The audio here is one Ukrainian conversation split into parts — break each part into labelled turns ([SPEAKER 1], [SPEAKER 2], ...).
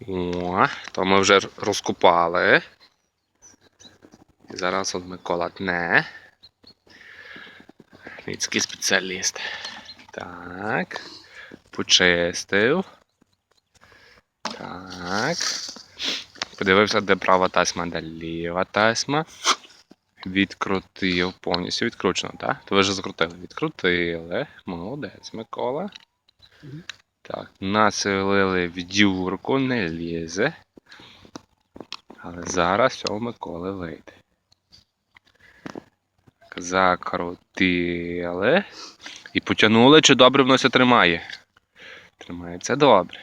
[SPEAKER 1] О, то ми вже розкопали. І зараз от Микола тне. Людський спеціаліст. Так. Почистив. Так. Подивився, де права тасма, де ліва тасма. Відкрутив, повністю відкручено, так? То ви вже закрутили. Відкрутили. Молодець, Микола. Так, населили в дюрку, не лізе. Але зараз у Миколи вийде. Закрутили. І потягнули, чи добре воно все тримає. Тримається добре.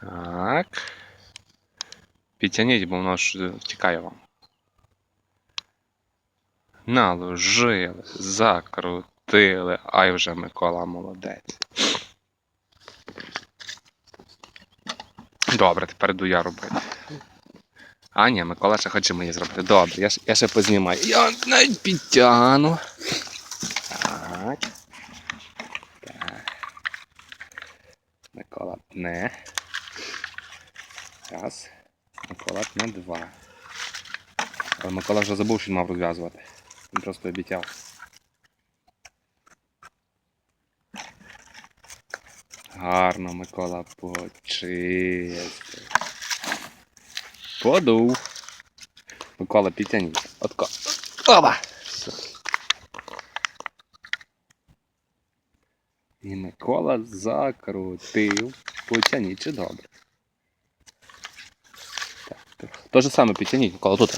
[SPEAKER 1] Так. Підтягніть, бо воно ж втікає вам. Наложили, закрутили. Ай вже Микола молодець. Добре, тепер йду я робити. А, ні, Микола ще хоче мені зробити. Добре, я, я ще познімаю. Я навіть підтягну. Так. Так. Микола пне. Раз. Микола пне два. Але Микола вже забув, що він мав розв'язувати. Він просто обіцяв. Гарно Микола почистив. Подув. Микола, підтягніть. Отко. Оба! Все. І Микола закрутив. Потягніть, чи добре. Так, то же саме підтягніть, Микола, тут.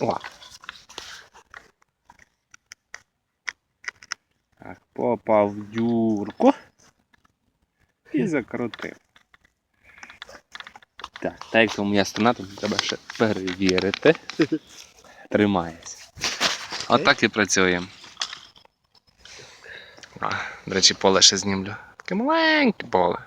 [SPEAKER 1] О. Так, попав в дюрку. Закрутив. Так, так як у мене стена, то треба ще перевірити. Тримається. От і працюємо. До речі, поле ще знімлю. Таке маленьке поле.